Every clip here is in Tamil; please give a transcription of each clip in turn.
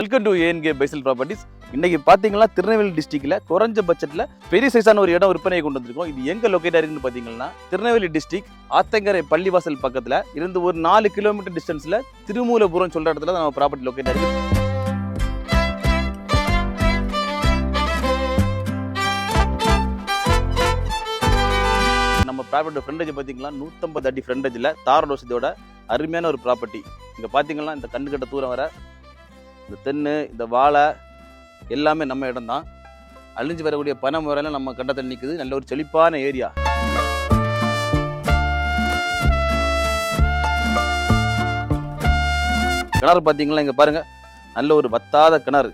Welcome to ANK Faisal properties இன்னைக்கு பாத்தீங்கன்னா திருநெல்வேலி டிஸ்ட்ரிக்ட்ல குறைஞ்ச பட்ஜெட்ல பெரிய சைஸான ஒரு இடம் விற்பனையை கொண்டு வந்திருக்கோம். இது எங்க லொக்கேட் ஆயிருக்குன்னு பாத்தீங்கன்னா திருநெல்வேலி டிஸ்ட்ரிக்ட் ஆத்தங்கரை பள்ளிவாசல் பக்கத்துல இருந்து ஒரு நாலு கிலோமீட்டர் டிஸ்டன்ஸ்ல திருமூலபுரம் சொல்ற இடத்துல நம்ம ப்ராப்பர்ட்டி லொக்கேட் ஆயிருக்கு நம்ம ப்ராப்பர்ட்டி ஃப்ரெண்டேஜ் பார்த்தீங்கன்னா நூற்றம்பது அடி ஃப்ரெண்டேஜில் தாரோட வசதியோட அருமையான ஒரு ப்ராப்பர்ட்டி இங்கே பார்த்தீங்கன்னா இந்த கண்ணு கட்ட தூரம் வர இந்த தென்னு இந்த வாழை எல்லாமே நம்ம இடம்தான். அழிஞ்சு வரக்கூடிய பனை முறையில் நம்ம கண்டத்தில் நிற்குது நல்ல ஒரு செழிப்பான ஏரியா. கிணறு பார்த்தீங்களா? இங்கே பாருங்க. நல்ல ஒரு வத்தாத கிணறு.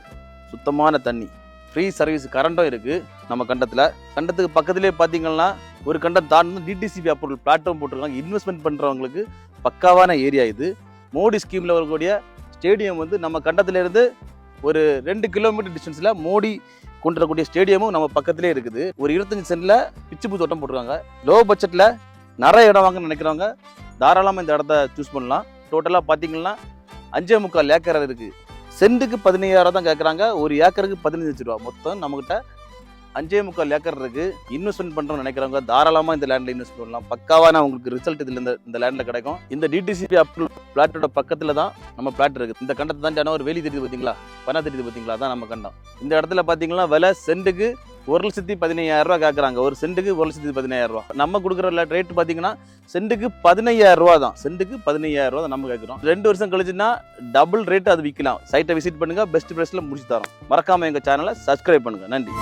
சுத்தமான தண்ணி. ஃப்ரீ சர்வீஸ் கரண்ட்டும் இருக்குது நம்ம கண்டத்தில். கண்டத்துக்கு பக்கத்துலேயே பார்த்தீங்கன்னா ஒரு கண்டம் தாண்டி டிடிசிபி அப்ரூவல் பிளாட்ஃபார்ம் போட்டிருக்காங்க. இன்வெஸ்ட்மெண்ட் பண்ணுறவங்களுக்கு பக்காவான ஏரியா இது. மோடி ஸ்கீமில் வரக்கூடிய ஸ்டேடியம் வந்து நம்ம கண்டத்திலேருந்து ஒரு ரெண்டு கிலோமீட்டர் டிஸ்டன்ஸில் மோடி கொண்டு வரக்கூடிய ஸ்டேடியமும் நம்ம பக்கத்திலே இருக்குது. ஒரு இருபத்தஞ்சு சென்டில் பூ தோட்டம் போட்டிருக்காங்க. லோ பட்ஜெட்டில் நிறைய இடம் வாங்கன்னு நினைக்கிறவங்க தாராளமாக இந்த இடத்த சூஸ் பண்ணலாம். டோட்டலாக பார்த்தீங்கன்னா அஞ்சே முக்கால் ஏக்கர் இருக்குது சென்ட்டுக்கு பதினையாயிரம் தான் கேட்குறாங்க ஒரு ஏக்கருக்கு பதினஞ்சு லட்ச ரூபா. மொத்தம் நம்மக்கிட்ட அஞ்சே முக்கால் ஏக்கர் இருக்கு. இன்வெஸ்ட்மெண்ட் பண்றோம்னு நினைக்கிறவங்க தாராளமா இந்த லேண்ட்ல இன்வெஸ்ட் பண்ணலாம். பக்காவான உங்களுக்கு ரிசல்ட் இதுல இந்த இந்த லேண்ட்ல கிடைக்கும். இந்த டிடிசிபி அப்ரூவல் பிளாட்டோட பக்கத்துல தான் நம்ம பிளாட் இருக்கு. இந்த கண்டத்தை தான் ஒரு வேலி தெரியுது பாத்தீங்களா? பணம் தெரியுது பாத்தீங்களா? தான் நம்ம கண்டம். இந்த இடத்துல பாத்தீங்கன்னா விலை சென்ட்டுக்கு ஒரு லட்சத்தி பதினையாயிரம் ரூபா கேட்குறாங்க ஒரு சென்ட்டுக்கு ஒரு லட்சத்தி பதினாயிரம் ரூபா நம்ம கொடுக்குற ரேட் பார்த்தீங்கன்னா சென்ட்டுக்கு பதினையாயிரம் ரூபா தான். சென்ட்டுக்கு பதினையாயிரம் ரூபா தான் நம்ம கேட்குறோம் ரெண்டு வருஷம் கழிச்சுன்னா டபுள் ரேட் அது விற்கலாம் சைட்டை விசிட் பண்ணுங்க பெஸ்ட் ப்ரைஸில் முடிச்சு தரோம். மறக்காம எங்கள் சேனலை சப்ஸ்கிரைப் பண்ணுங்க. நன்றி.